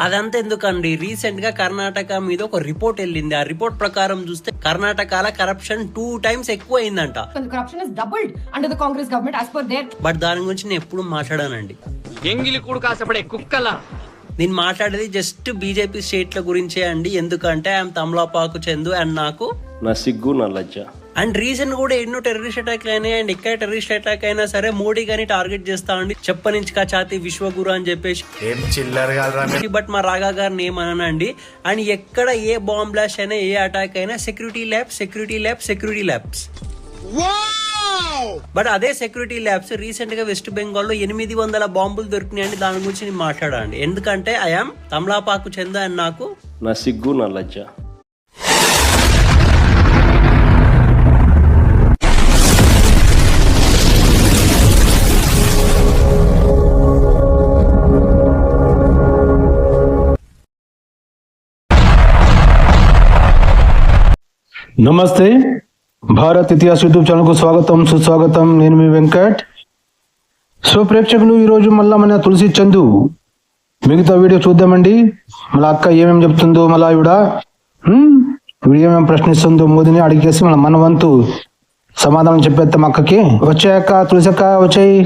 అదంతా ఎందుకండి? రీసెంట్గా కర్ణాటక మీద ఒక రిపోర్ట్ వెళ్ళింది. ఆ రిపోర్ట్ ప్రకారం చూస్తే కర్ణాటకలో కరప్షన్ టూ టైమ్స్ ఎక్కువ అయిందంట per their బట్ దాని గురించి నేను ఎప్పుడు మాట్లాడానండి. ఎంగిలి కూడు కాసపడే కుక్కలా. నేను మాట్లాడేది జస్ట్ బీజేపీ స్టేట్ల గురించే అండి. ఎందుకంటే ఐఎమ్ తమలాపాకు చందు అండ్ నాకు నా సిగ్గు నా లజ్జ. అండ్ రీసెంట్ కూడా ఎన్నో టెర్రరిస్ట్ అటాక్లు అయినాయి. అండ్ ఎక్కడ టెర్రరిస్ట్ అటాక్ అయినా సరే మోడీ గాని టార్గెట్ చేస్తా అండి చెప్పనించి ఛాతి విశ్వగురు అని చెప్పేసి. ఏం చిల్లర కాదురా బట్ మా రాగా గారిని ఏమనండి అండ్ ఎక్కడ ఏ బాంబ్ బ్లాస్ట్ అయినా ఏ అటాక్ అయినా security lab security lab security labs but అదే సెక్యూరిటీ ల్యాబ్స్ రీసెంట్గా వెస్ట్ బెంగాల్లో ఎనిమిది వందల బాంబులు దొరికినాయండి దాని గురించి నేను మాట్లాడండి ఎందుకంటే ఐఎమ్ తమలాపాకు చందు నాకు నా సిగ్గు నా లజ్జ. నమస్తే. భారత్ ఇతిహాస్ యూట్యూబ్ ఛానల్కు స్వాగతం సుస్వాగతం. నేను మీ వెంకట్. సో ప్రేక్షకులు ఈరోజు మళ్ళా మన తులసి చందు. మిగతా వీడియో చూద్దామండి. మళ్ళీ అక్క ఏమేమి చెప్తుందో మళ్ళా ఆవిడ వీడియో ఏమేమి ప్రశ్నిస్తుందో మోదీని అడిగేసి మన మన వంతు సమాధానం చెప్పేస్తాం అక్కకి. వచ్చాయక్క తులసి అక్క వచ్చాయి.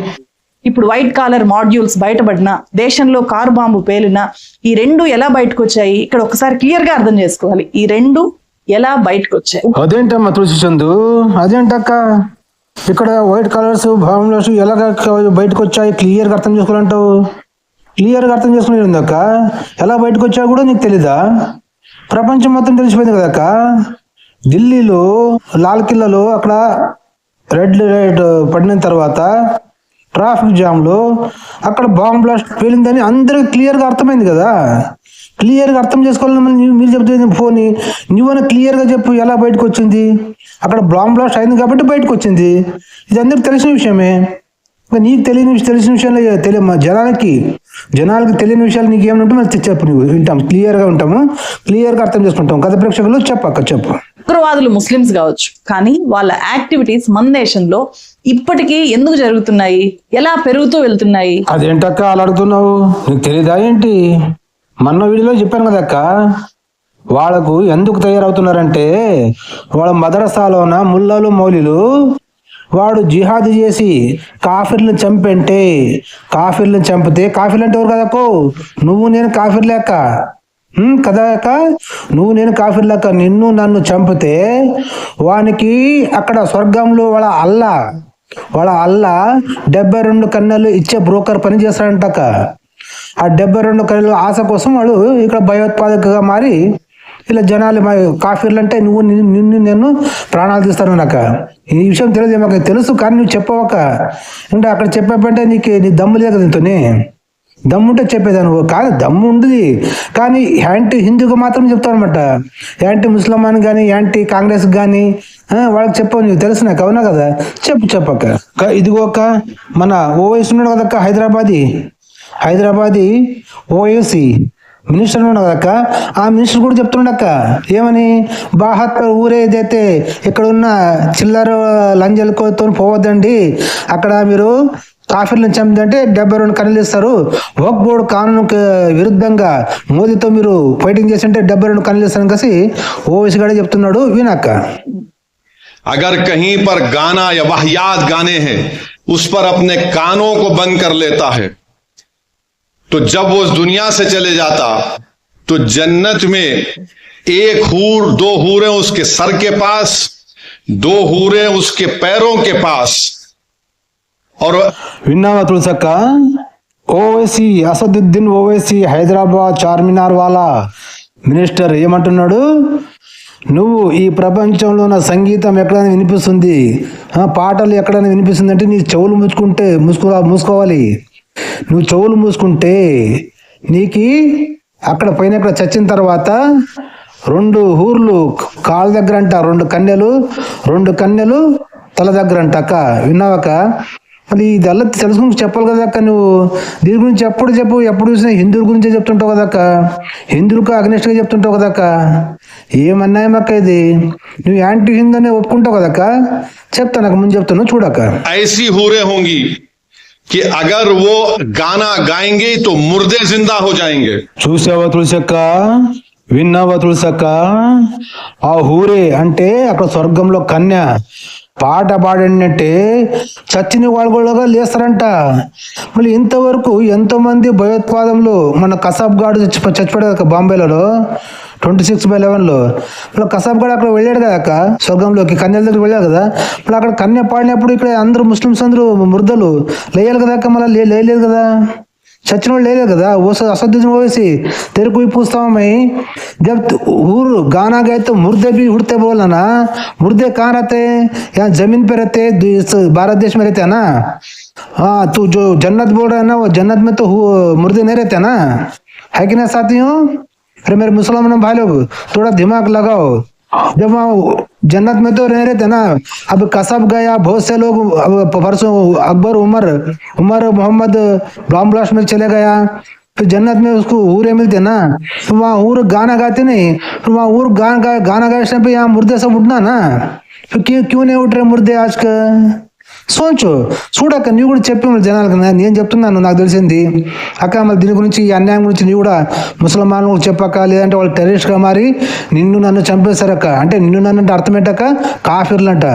ఇప్పుడు వైట్ కాలర్ మాడ్యూల్స్ బయటపడిన దేశంలో కారు బాంబు పేలిన ఈ రెండు ఎలా బయటకు వచ్చాయి ఇక్కడ ఒకసారి క్లియర్గా అర్థం చేసుకోవాలి. ఈ రెండు ఎలా బయటకు వచ్చాయి అదేంటమ్మా తులసి చందు అదేంటక్క? ఇక్కడ వైట్ కలర్స్ భావంలోస్ ఎలా బయటకు వచ్చాయి క్లియర్గా అర్థం చేసుకోవాలంటావు? క్లియర్గా అర్థం చేసుకునేది అక్క ఎలా బయటకు వచ్చావు కూడా నీకు తెలీదా? ప్రపంచం మొత్తం తెలిసిపోయింది కదక్క ఢిల్లీలో లాల్ కిల్లాలో అక్కడ రెడ్ లైట్ పడిన తర్వాత ట్రాఫిక్ జామ్లో అక్కడ బాంబ్ బ్లాస్ట్ పేలిందని అందరికి క్లియర్గా అర్థమైంది కదా? క్లియర్గా అర్థం నీవు- మీరు చెప్తే ఫోన్ నువ్వైనా క్లియర్గా చెప్పు ఎలా బయటకు వచ్చింది అక్కడ బాంబ్ బ్లాస్ట్ అయింది కాబట్టి బయటకు వచ్చింది ఇది అందరికి తెలిసిన విషయమే. ఇంకా నీకు తెలియని విషయం తెలిసిన విషయాలు తెలియ మా జనాలకి జనాలకి తెలియని విషయాలు నీకు ఏమైనా ఉంటే మరి చెప్పు నువ్వు. వింటాం. క్లియర్గా ఉంటాము. క్లియర్గా అర్థం చేసుకుంటాం. కథ ప్రేక్షకులు చెప్పక్క చెప్పు. ఉగ్రవాదులు ముస్లిమ్స్ కావచ్చు. కానీ వాళ్ళ యాక్టివిటీస్ మన దేశంలో ఇప్పటికీ ఎందుకు జరుగుతున్నాయి? ఎలా పెరుగుతూ వెళ్తున్నాయి? అదేంటక్క అలా అడుగుతున్నావు? నీకు తెలీదా ఏంటి? మొన్న వీడియోలో చెప్పాను కదక్క వాళ్ళకు ఎందుకు తయారవుతున్నారంటే వాళ్ళ మదరసాలోన ముల్లాలు మౌలిలు వాడు జిహాద్ చేసి కాఫీర్లను చంపంటే కాఫీర్లను చంపితే కాఫీర్లు అంటే ఎవరు కదక్కో? నువ్వు నేను కాఫీర్ లెక్క కదా అక్క? నువ్వు నేను కాఫీర్ లెక్క నిన్ను నన్ను చంపితే వానికి అక్కడ స్వర్గంలో వాళ్ళ అల్లా వాళ్ళ అల్లా డెబ్బై రెండు కన్నెలు ఇచ్చే బ్రోకర్ పని చేస్తాడంటక్క ఆ డెబ్బై రెండు కళలు ఆశ కోసం వాడు ఇక్కడ భయోత్పాదకగా మారి ఇలా జనాలు మా కాఫీర్లు అంటే నువ్వు నిన్ను నేను ప్రాణాలు తీస్తాను నాక ఈ విషయం తెలియదు మాకు తెలుసు కానీ నువ్వు చెప్పవక అంటే అక్కడ చెప్పావంటే నీకు నీ దమ్ము లేదు కదా దీంతోనే దమ్ముంటే చెప్పేదాను నువ్వు. కాదు దమ్ము ఉంది కానీ యాంటీ హిందూకి మాత్రం చెప్తావు అనమాట యాంటీ ముస్లిమాన్ కానీ యాంటీ కాంగ్రెస్ కానీ వాళ్ళకి చెప్పవు నీకు. తెలుసు నాకు అవునా కదా? చెప్పు చెప్పక్క. ఇదిగో ఒక మన ఓవైసీ ఉన్నాడు కదక్క హైదరాబాదీ. హైదరాబాదీ ఓవైసీ మినిస్టర్ ఉన్నాడు కదక్క ఆ మినిస్టర్ కూడా చెప్తున్నాడక్క ఏమని బాహత్తర్ ఊరేదైతే ఇక్కడ ఉన్న చిల్లర లంజలతో పోవద్దండి అక్కడ మీరు కాఫీలను చంపితే డెబ్బై రెండు కన్నులు ఇస్తారు వక్ బోర్డు కానూనుకి విరుద్ధంగా మోదీతో మీరు ఫైటింగ్ చేస్తుంటే డెబ్బై రెండు కన్నులు ఇస్తారని కలిసి ఓవైసీ గడే చెప్తున్నాడు వినాక अगर कहीं पर गाना या वाहियात गाने हैं उस पर अपने कानों को बंद कर लेता है तो जब वो इस दुनिया से चले जाता तो जन्नत में एक हूर दो हूरें उसके सर के पास दो हूरें उसके पैरों के पास और విన్నావా తులసక్క ఓవైసీ అసదుద్దీన్ ఓవైసీ హైదరాబాద్ చార్మినార్ వాలా మినిస్టర్ ఏమంటున్నాడు నువ్వు ఈ ప్రపంచంలో ఉన్న సంగీతం ఎక్కడైనా వినిపిస్తుంది ఆ, పాటలు ఎక్కడైనా వినిపిస్తుంది అంటే నీ చెవులు మూసుకుంటే మూసుకో మూసుకోవాలి నువ్వు చెవులు మూసుకుంటే నీకి అక్కడ పైన అక్కడ చచ్చిన తర్వాత రెండు ఊర్లు కాళ్ళ దగ్గర అంట రెండు కన్నెలు రెండు కన్నెలు తల దగ్గర అంట అక్క? విన్నావక అది ఇదల్లా తెలుసుకుని చెప్పాలి కదా అక్క నువ్వు. దీని గురించి ఎప్పుడు చెప్పు ఎప్పుడు చూసినా హిందువుల గురించే చెప్తుంటావు కదా అక్క. హిందువులకు అగ్నిష్టగా చెప్తుంటావు కదా అక్క. ఏమన్నాయమక్క ఇది? నువ్వు యాంటీ హిందూ అనే ఒప్పుకుంటావు కదా అక్క? చెప్తాను అక్క ముందు చెప్తాను చూడక్క ఐసీ హూరే హోంగి कि अगर वो गाना गाएंगे तो मुर्दे जिंदा हो जाएंगे చూసావా తులసక్క విన్నావా తులసక్క ఆ ఊరే అంటే అక్కడ స్వర్గంలో కన్య పాట పాడినట్టే చచ్చిన వాళ్ళు కూడా లేస్తారంట. మళ్ళీ ఇంతవరకు ఎంతో మంది భయోత్పాదంలో మన కసాబ్ గాడు చచ్చి చచ్చిపోయాడు కదా బాంబేలో ట్వంటీ సిక్స్ బై లెవెన్లో. మళ్ళీ కసాబ్గాడు అక్కడ వెళ్ళాడు కదా అక్క స్వర్గంలోకి కన్యల దగ్గర వెళ్ళాడు కదా. ఇప్పుడు అక్కడ కన్య పాడినప్పుడు ఇక్కడ అందరూ ముస్లిమ్స్ అందరూ మృదలు లేయాలి కదా అక్క మళ్ళీ లే- లేయలేదు కదా. ओवैसी तेरे को ही पूछता हूँ मैं, जब हूर गाना गए तो मुर्दे भी उड़ते बोला ना, मुर्दे कहाँ रहते हैं? यहाँ ज़मीन पे रहते हैं भारत देश में रहते हैं ना? हाँ तू जो जन्नत बोल रहा है ना, वो जन्नत में तो मुर्दे नहीं रहते ना? है कि ना साथियों? अरे मेरे मुसलमान भाई लोग, थोड़ा दिमाग लगाओ। जब वहाँ जन्नत में तो रह रहे थे ना, अब कसब गया, बहुत से लोग परसों अकबर, उमर उमर मोहम्मद बॉम्ब ब्लास्ट में चले गया। फिर जन्नत में उसको हूरे मिलते ना तो वहाँ हूर गाना गाते नहीं फिर वहाँ हूर गाना गाना टाइम पे यहाँ मुर्दे सब उठना ना। फिर क्यों क्यों नहीं उठ रहे मुर्दे आज का సోచు చూడక్క నీవు కూడా చెప్పి మరి జనాలకు నా- నేను చెప్తున్నాను నాకు తెలిసింది అక్క మరి దీని గురించి ఈ అన్యాయం గురించి నీవు కూడా ముసల్మాన్ కూడా చెప్పక్క లేదంటే వాళ్ళు టెర్రరిస్ట్గా మారి నిన్ను నన్ను చంపేశారక్క అంటే నిన్ను నన్ను అంటే అర్థం ఏంటక్క కాఫీర్లు అంట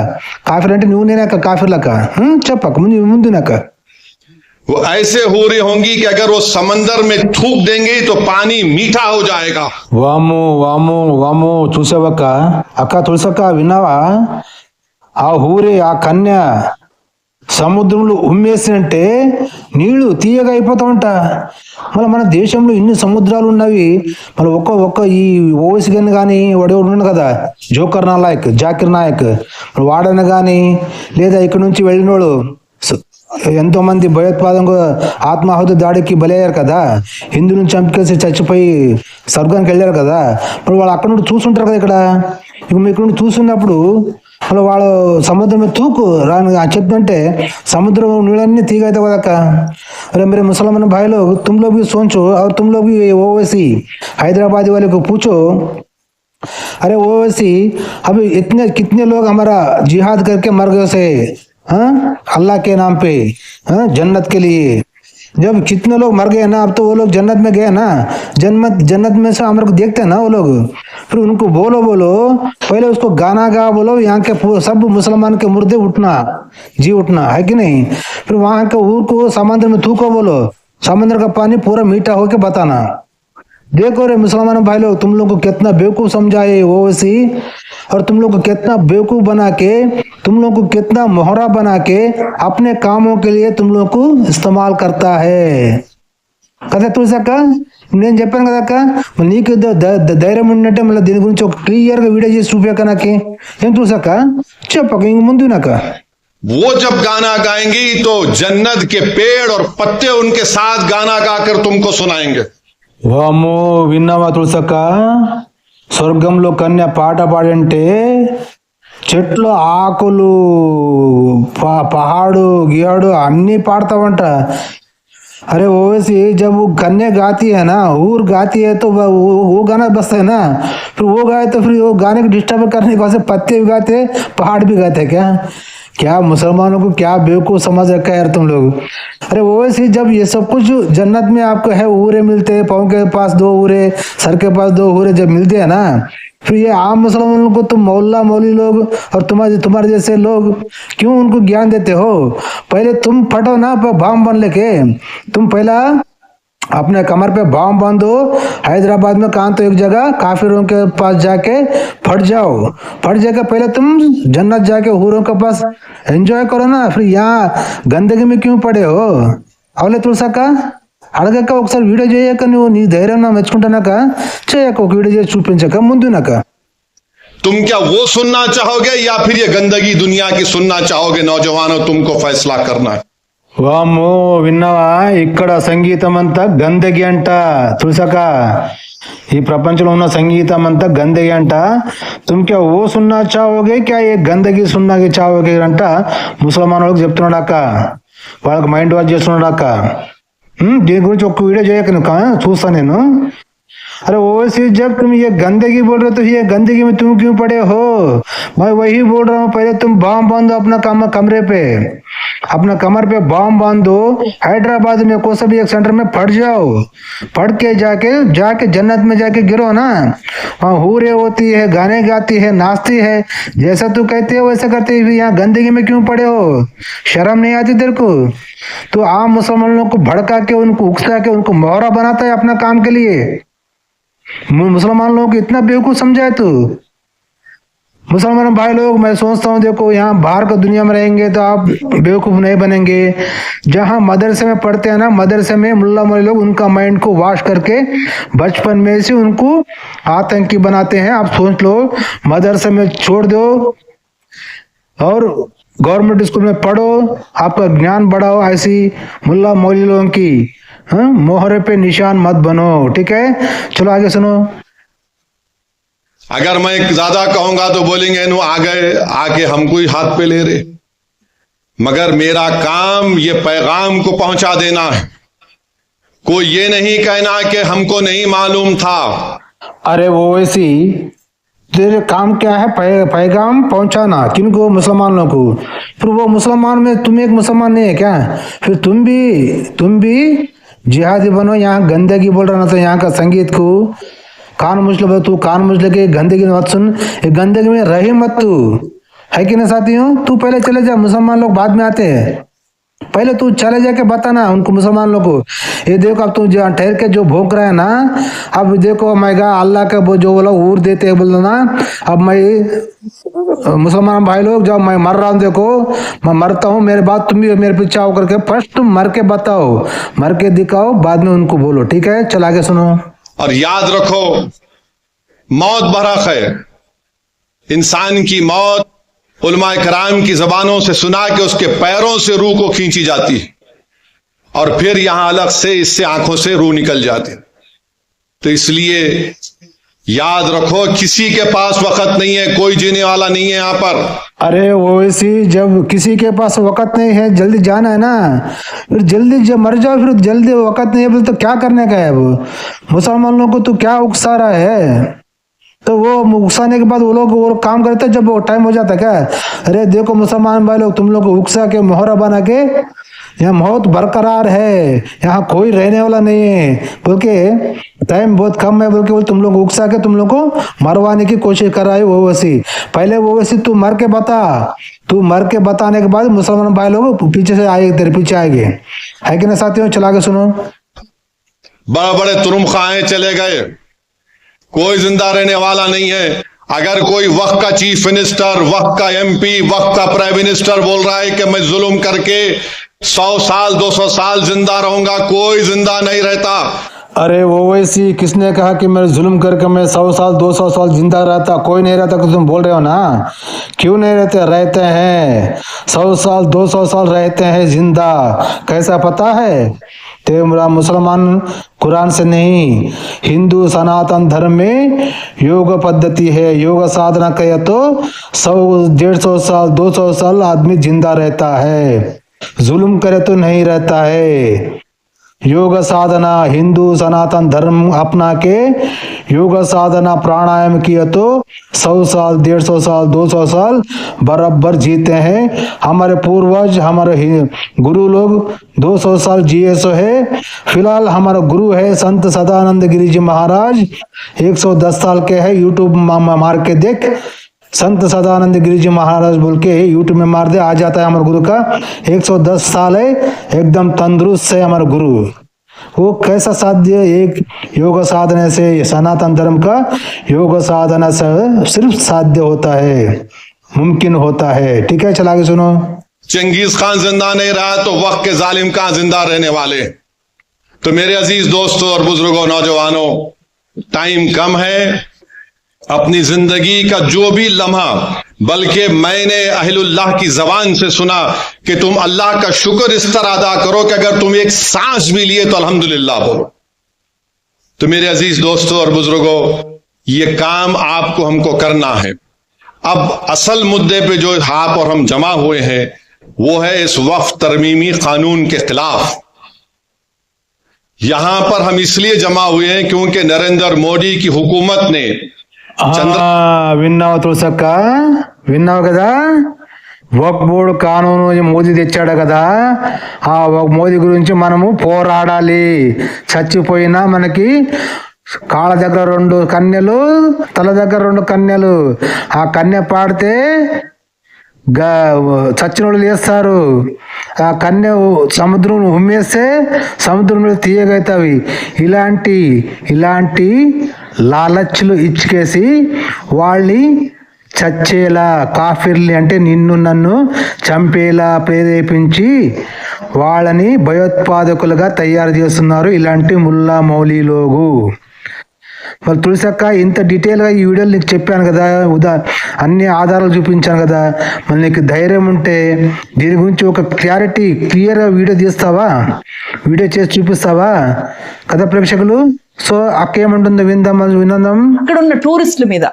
కాఫీర్ అంటే నువ్వు నేనే అక్క కాఫీర్లక్క హ్మ్, చెప్పక్క ముందు ముందునక్క वो ऐसे हो रही होंगी कि अगर वो समंदर में थूक देंगे तो पानी मीठा हो जाएगा వాము వాము వాము చూసావక్క అక్క తులసక్క విన్నావా ఆ ఊరే ఆ కన్య సముద్రంలో ఉమ్మేసినంటే నీళ్ళు తీయగా అయిపోతామంట మళ్ళీ మన దేశంలో ఇన్ని సముద్రాలు ఉన్నవి మళ్ళీ ఒక్క ఒక్క ఈ ఓవైసీ గని కానీ వాడు ఉన్నాడు కదా? జోకర్ నాయక్ జాకిర్ నాయక్. మరి వాడన కానీ లేదా ఇక్కడ నుంచి వెళ్ళినోడు ఎంతోమంది ఎంతో మంది భయోత్పాదంగా ఆత్మాహుతి దాడికి బలయ్యారు కదా? హిందువులను చంపేసి చచ్చిపోయి స్వర్గానికి వెళ్ళారు కదా? మరి వాళ్ళు అక్కడ నుండి చూసుంటారు కదా ఇక్కడ? ఇప్పుడు మీరు ఇక్కడ చూస్తున్నప్పుడు అలా వాళ్ళు సముద్రం తూకు రాను చెప్తుంటే సముద్రం నీళ్ళన్నీ తీగైతే కదక్క అరే మీరు ముసలమైన భాయలు తుమ్లోకి సోంచు అవి తుమ్లోకి భీ హైదరాబాద్ వాళ్ళకు పూచు. అరే ఓవైసి అవి ఇతనే కిత్నే లోగ్ అమరా జిహాద్ కరికే మరగసే అల్లాకే నాంపే కే जब कितने लोग मर गए ना, अब तो वो लोग जन्नत में गए ना, जन्नत जन्नत में से हमारे को देखते हैं ना वो लोग। फिर उनको बोलो बोलो, पहले उसको गाना गा बोलो, यहाँ के सब मुसलमान के मुर्दे उठना, जी उठना, है कि नहीं? फिर वहाँ के ऊर को समंदर में थूको, बोलो, समंदर का पानी पूरा मीठा होके बताना। देखो रे मुसलमान भाई लोग तुम लोग को कितना बेवकूफ समझाए ओवैसी और तुम लोग को कितना बेवकूफ बना के तुम लोग को कितना मोहरा बना के अपने कामों के लिए तुम लोग को इस्तेमाल करता है కదా తులసక్క నేను చెప్పాను కదా అక్క మరి నీకు ద- ద- ద- ధైర్యం ఉన్నట్టే మళ్ళీ దీని గురించి ఒక క్లియర్గా వీడియో చేసి చూపాక నాకి ఏం చూసాక చెప్పక ఇంక ముందు నాక वो जब गाना गाएंगी तो जन्नत के पेड़ और पत्ते उनके साथ गाना गाकर तुमको सुनाएंगे వాము విన్నావా తులసక్క స్వర్గంలో కన్య పాట పాడంటే చెట్లు ఆకులు ప- పహాడు గియాడు అన్నీ పాడతావంట अरे ओवैसी जब वो कन्या गाती है ना ऊर गाती है तो वो, वो वो गाना बजता है ना फिर वो गाए तो फिर वो गाने को डिस्टर्ब करने के वास्ते पत्ते भी गाते हैं पहाड़ भी गाते हैं क्या क्या मुसलमानों को क्या बेवकूफ़ समझ रखा है यार तुम लोग? अरे ओवैसी जब ये सब कुछ जन्नत में आपको है, ऊरे मिलते हैं, पाँव के पास दो ऊरे, सर के पास दो ऊरे जब मिलते हैं ना, फिर ये आम मुसलमानों को तुम मौल्ला मौली लोग और तुम्हारे तुम्हारे जैसे लोग क्यों उनको ज्ञान देते हो? पहले तुम फटो ना बाम बन लेके। तुम पहला अपने कमर पे बाम बांधो हैदराबाद में कहाँ तो एक जगह काफिरों के पास जाके फट जाओ फट जाके पहले तुम जन्नत जाके हूरों के पास एंजॉय करो ना फिर यहाँ गंदगी में क्यों पड़े हो అవలే తులసాక అడగక ఒకసారి వీడియో చేయక నువ్వు నీ ధైర్యం నా మెచ్చుకుంటానాక చేయక ఒక వీడియో చేసి చూపించక ముందునాక तुम क्या वो सुनना चाहोगे या फिर ये गंदगी दुनिया की सुनना चाहोगे नौजवानों तुमको फैसला करना है వామ్మో విన్నావా ఇక్కడ సంగీతం అంతా గందగి అంట తులసక ఈ ప్రపంచంలో ఉన్న సంగీతం అంతా గందగి అంట తుమ్ క్యా ఓ సున్నా చావోగే క్యా ఏ గందగి సున్నాకి చావోగే అంట ముసల్మాన్ వాళ్ళకి చెప్తున్నాడు అక్క వాళ్ళకి మైండ్ వాష్ చేస్తున్నాడు అక్క ఉమ్, దీని గురించి ఒక్క వీడియో చేయక నువ్వు కా- చూస్తా నేను अरे ओवैसी जब तुम ये गंदगी बोल रहे हो तो ये गंदगी में तुम क्यों पड़े हो मैं वही बोल रहा हूँ पहले तुम बॉम्ब बांधो अपना कम कमरे पे अपना कमर पे बॉम्ब बांधो, हैदराबाद में भी एक सेंटर में फट जाओ। फट के जाके जाके जन्नत में जाके गिरो ना। वहाँ हूरे होती है, गाने गाती है, नाचती है। जैसा तू कहते हो, वैसा करते हो यहाँ गंदगी में क्यों पड़े हो? शर्म नहीं आती तेरे को? तो आम मुसलमानों को भड़का के, उनको उकसा के, उनको मोहरा बनाता है अपना काम के लिए। मुसलमान लोगों को इतना बेवकूफ़ समझा है तू? मुसलमान भाई लोग मैं सोचता हूँ देखो यहाँ बाहर का दुनिया में रहेंगे तो आप बेवकूफ़ नहीं बनेंगे। जहाँ मदरसे में पढ़ते हैं ना मदरसे में मुल्ला मौली लोग उनका माइंड को वॉश करके बचपन में से उनको आतंकी बनाते हैं। आप सोच लो मदरसे में छोड़ दो और गवर्नमेंट स्कूल में पढ़ो आपका ज्ञान बढ़ाओ ऐसी मुल्ला मौली लोगों की हाँ, मोहरे पे निशान मत बनो ठीक है? चलो आगे सुनो। अगर मैं ज़्यादा कहूँगा तो बोलेंगे नु आ गए आके हमको ही हाथ पे ले रहे। मगर मेरा काम ये पैगाम को पहुँचा देना है। कोई ये नहीं कहना कि हमको नहीं मालूम था। अरे वो वैसी तेरे काम क्या है? पै, पैगाम पहुंचाना किनको? मुसलमानों को। फिर वो मुसलमान में तुम एक मुसलमान नहीं है क्या? फिर तुम भी तुम भी जिहादी बनो। यहाँ गंदगी बोल रहा ना तो यहाँ का संगीत को कान मुझल तू कान मुझल के गंदगी मत सुन गंदगी में रही मत तू। है कि नहीं साथियों? तू पहले चले जा, मुसलमान लोग बाद में आते हैं। पहले तू चले जाके बताना उनको मुसलमान लोग को। ये देखो, अब तू जो ठहर के जो भोंक रहा है ना, अब देखो मैं कहा अल्लाह का वो जो बोला, ऊर देते है बोल ना, अब मैं मुसलमान भाई लोग, जब मैं मर रहा हूँ, देखो, मैं मरता हूँ, मेरे बाद तुम भी मेरे पीछे आओ करके, फ़र्स्ट तुम मर के बताओ, मर के दिखाओ, बाद में उनको बोलो, ठीक है? चल आगे सुनो। और याद रखो, मौत बरक है। इंसान की मौत उलमा कराम की जबानों से सुना के उसके पैरों से रूह को खींची जाती है। और फिर यहाँ अलग से इससे आँखों से रूह निकल जाती तो इसलिए याद रखो, किसी के पास वक्त नहीं है, कोई जीने वाला नहीं है यहाँ पर। अरे ऐसी जब किसी के पास वक्त नहीं है, जल्दी जाना है ना। फिर जल्दी जब मर जाओ, फिर जल्दी वक्त नहीं है बोले तो क्या करने का है वो? मुसलमान को तो क्या उकसा रहा है? तो वो उकसाने के बाद वो लोग वो काम करते जब वो टाइम हो जाता क्या? अरे देखो, मुसलमान भाई लोग, तुम लोग उकसा के, मोहरा बना के यहाँ मौत बरकरार है। यहाँ कोई रहने वाला नहीं है। बोल के टाइम बहुत कम है। बोल के बोल, तुम लोग उकसा के तुम लोग को मरवाने की कोशिश कर रहा है वो वैसी पहले वो वैसी तू मर के बता। तू मर के बताने के बाद मुसलमान भाई लोग पीछे से आएँगे तेरे पीछे आएँगे है कि ना साथियों, चला के सुनो। बड़े बड़े तुरुम खाए, चले गए। कोई ज़िंदा रहने वाला नहीं है। अगर कोई वक्त का चीफ मिनिस्टर, वक्त का एमपी, वक्त का प्राइम मिनिस्टर बोल रहा है कि मैं जुल्म करके सौ साल, दो सौ साल ज़िंदा रहूँगा, कोई ज़िंदा नहीं रहता। अरे वो वैसी, किसने कहा कि मैं जुल्म करके मैं सौ साल, दो सौ साल ज़िंदा रहता? कोई नहीं रहता तुम बोल रहे हो ना? क्यों नहीं रहते? रहते हैं। सौ साल, दो सौ साल रहते हैं ज़िंदा। कैसा पता है? तेरा मुसलमान कुरान से नहीं। हिंदू सनातन धर्म में योग पद्धति है। योग साधना कहे तो सौ, डेढ़ सौ साल, दो सौ साल आदमी ज़िंदा रहता है। जुल्म करे तो नहीं रहता है। योग साधना, हिंदू सनातन धर्म अपना के योग साधना प्राणायाम किया तो सौ साल, डेढ़ सौ साल, दो सौ साल बराबर जीते हैं। हमारे पूर्वज, हमारे गुरु लोग दो सौ साल जिए सो है। फ़िलहाल हमारा गुरु है संत सदानंद गिरी जी महाराज। एक सौ दस साल के है। यूट्यूब मार के देख। संत सदानंद गिरी जी महाराज बोल के यूट्यूब में मार दे, आ जाता है हमारे गुरु का। 110 साल है, एकदम तंदुरुस्त है हमारा गुरु। वो कैसा साध्य एक योग साधने से सनातन धर्म का। योग साधना से सिर्फ़ साध्य होता है, मुमकिन होता है। ठीक है, चला के सुनो। चंगेज खान ज़िंदा नहीं रहा तो वक्त के जालिम कहाँ ज़िंदा रहने वाले? तो मेरे अज़ीज़ दोस्तों और बुज़ुर्गों, नौजवानों टाइम कम है। अपनी ज़िंदगी का जो भी लम्हा, बल्कि मैंने अहिलुल्लाह की जबान से सुना कि तुम अल्लाह का शुक्र इस तरह अदा करो कि अगर तुम एक सांस भी लिए तो अल्हम्दुलिल्लाह बोलो। तो मेरे अज़ीज़ दोस्तों और बुज़ुर्गों, ये काम आपको हमको करना है। अब असल मुद्दे पे जो आप और हम जमा हुए हैं, वो है इस वफ तरमीमी कानून के खिलाफ। यहाँ पर हम इसलिए जमा हुए हैं क्योंकि नरेंद्र मोदी की हुकूमत ने విన్నావు తులసక్క? విన్నావు కదా? వక్ బోర్డు కానూను మోదీ తెచ్చాడు కదా? ఆ ఒక మోదీ గురించి మనము పోరాడాలి. చచ్చిపోయినా మనకి కాళ్ళ దగ్గర రెండు కన్యలు తల దగ్గర రెండు కన్యలు. ఆ కన్య పాడితే చచ్చినోళ్ళు చచ్చిన వాళ్ళు లేస్తారు. ఆ కన్య సముద్రం ఉమ్మేస్తే సముద్రంలో మీద ఇలాంటి ఇలాంటి లాలచ్చులు ఇచ్చుకేసి వాళ్ళని చచ్చేలా కాఫీర్లు అంటే నిన్ను నన్ను చంపేలా ప్రేరేపించి వాళ్ళని భయోత్పాదకులుగా తయారు చేస్తున్నారు ఇలాంటి ముల్లా మౌలీలోగు మరి తులసక్క ఇంత డీటెయిల్గా ఈ వీడియోలు నీకు చెప్పాను కదా ఉదా అన్ని ఆధారాలు చూపించాను కదా మరి నీకు ధైర్యం ఉంటే దీని గురించి ఒక క్లారిటీ క్లియర్గా వీడియో తీస్తావా? వీడియో చేసి చూపిస్తావా? కదా ప్రేక్షకులు? సో అక్క ఏమంటుందో విందాం వినందాం. అక్కడ ఉన్న టూరిస్టుల మీద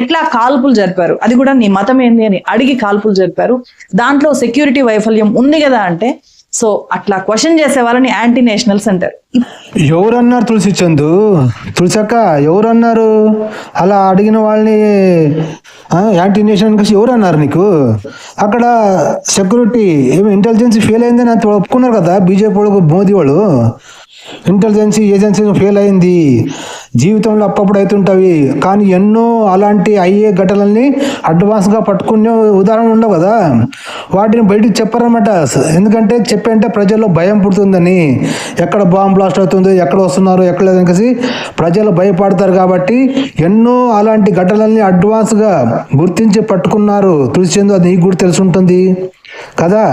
ఎట్లా కాల్పులు జరిపారు? అది కూడా నీ మతం ఏంది అని అడిగి కాల్పులు జరిపారు. దాంట్లో సెక్యూరిటీ వైఫల్యం ఉంది కదా అంటే సో అట్లా క్వశ్చన్ చేసే వాళ్ళని యాంటీ నేషనల్స్ అంటారు ఎవరన్నారు తులసి చందు? తులసక్క ఎవరన్నారు? అలా అడిగిన వాళ్ళని యాంటీ నేషన్ కలిసి ఎవరు అన్నారు నీకు? అక్కడ సెక్యూరిటీ ఏమి ఇంటెలిజెన్స్ ఫెయిల్ అయిందని అంత ఒప్పుకున్నారు కదా బీజేపీ వాళ్ళు మోదీ వాళ్ళు? ఇంటెలిజెన్సీ ఏజెన్సీ ఫెయిల్ అయింది. జీవితంలో అప్పుడప్పుడు అవుతుంటాయి కానీ ఎన్నో అలాంటి అయ్యే ఘటనల్ని అడ్వాన్స్గా పట్టుకునే ఉదాహరణ ఉండవు కదా. వాటిని బయటికి చెప్పారన్నమాట. ఎందుకంటే చెప్పంటే ప్రజల్లో భయం పుడుతుందని. ఎక్కడ బాంబ్ బ్లాస్ట్ అవుతుంది ఎక్కడ వస్తున్నారు ఎక్కడ లేదని కలిసి ప్రజలు భయపడతారు కాబట్టి ఎన్నో అలాంటి ఘటనల్ని అడ్వాన్స్గా గుర్తించి పట్టుకున్నారు. తులసి చందు అది నీకు కూడా తెలిసి ఉంటుంది కదా.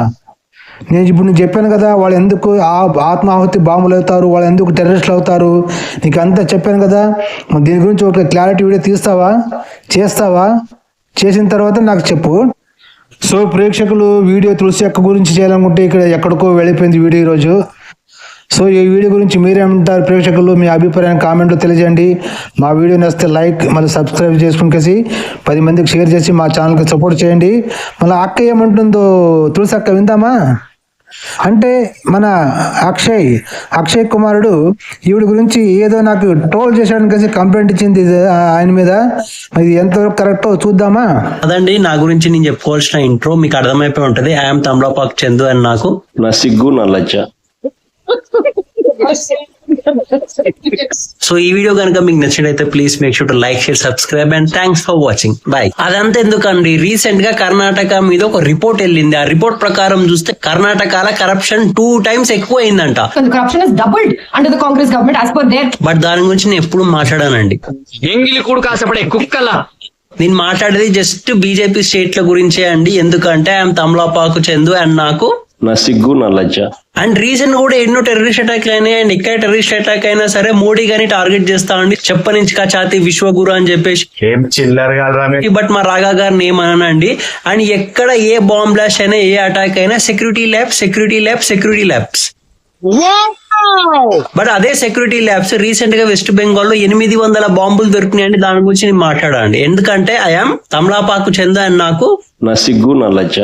నేను ఇప్పుడు నేను చెప్పాను కదా వాళ్ళు ఎందుకు ఆ ఆత్మాహుతి బాంబులు అవుతారు వాళ్ళు ఎందుకు టెర్రరిస్టులు అవుతారు? నీకు అంతా చెప్పాను కదా. దీని గురించి ఒక క్లారిటీ వీడియో తీస్తావా? చేస్తావా? చేసిన తర్వాత నాకు చెప్పు. సో ప్రేక్షకులు వీడియో తులసి అక్క గురించి చేయాలనుకుంటే ఇక్కడ ఎక్కడికో వెళ్ళిపోయింది వీడియో ఈరోజు. సో ఈ వీడియో గురించి మీరేమంటారు ప్రేక్షకులు మీ అభిప్రాయం కామెంట్లో తెలియజేయండి. మా వీడియో నచ్చితే లైక్ మళ్ళీ సబ్స్క్రైబ్ చేసుకునేసి పది మందికి షేర్ చేసి మా ఛానల్కి సపోర్ట్ చేయండి. మళ్ళీ అక్క ఏమంటుందో తులసి అక్క విందామా? అంటే మన అక్షయ్ అక్షయ్ కుమారుడు ఈవిడ గురించి ఏదో నాకు ట్రోల్ చేశాడని కలిసి కంప్లైంట్ ఇచ్చింది ఆయన మీద. ఇది ఎంతవరకు కరెక్టో చూద్దామా? అదండి నా గురించి నేను చెప్పుకోవాల్సిన ఇంట్రో మీకు అర్థమైపోయి ఉంటది. ఐఎమ్ తమ్లాపాక్ చందు అని నాకు. నా సిగ్గు నా లజ్జ. సో ఈ వీడియో కనుక మీకు నచ్చినట్లయితే please make sure to like share subscribe and thanks for watching bye అదంతా ఎందుకండి? రీసెంట్గా కర్ణాటక మీద ఒక రిపోర్ట్ వెళ్ళింది. ఆ రిపోర్ట్ ప్రకారం చూస్తే కర్ణాటకలో కరప్షన్ టూ టైమ్స్ ఎక్కువ అయిందంట corruption has doubled under the Congress government as per their but దాని గురించి నేను ఎప్పుడు మాట్లాడానండి. ఎంగిలి కూడు కాసపడే కుక్కలా. నేను మాట్లాడేది జస్ట్ బీజేపీ స్టేట్ల గురించే అండి. ఎందుకంటే ఐఎమ్ తమలాపాకు చందు అండ్ నాకు నా సిగ్గు నా లజ్జ. అండ్ రీసెంట్ కూడా ఎన్నో టెర్రరిస్ట్ అటాక్ అయినాయి. అండ్ ఇక్కడ టెర్రరిస్ట్ అటాక్ అయినా సరే మోడీ గాని టార్గెట్ చేస్తా అండి. చెప్పనించి ఛాతి విశ్వగురు అని చెప్పేసి. ఏం చిల్లర బట్ మా రాగా గారిని ఏమనండి అండ్ ఎక్కడ ఏ బాంబ్ బ్లాస్ట్ అయినా ఏ అటాక్ అయినా security lab security lab security labs but అదే సెక్యూరిటీ ల్యాబ్స్ రీసెంట్గా వెస్ట్ బెంగాల్లో ఎనిమిది వందల బాంబులు దొరికినాయండి. దాని గురించి నేను మాట్లాడండి ఎందుకంటే ఐఎమ్ తమలాపాకు చందు అండ్ నాకు నా సిగ్గు నా లజ్జ.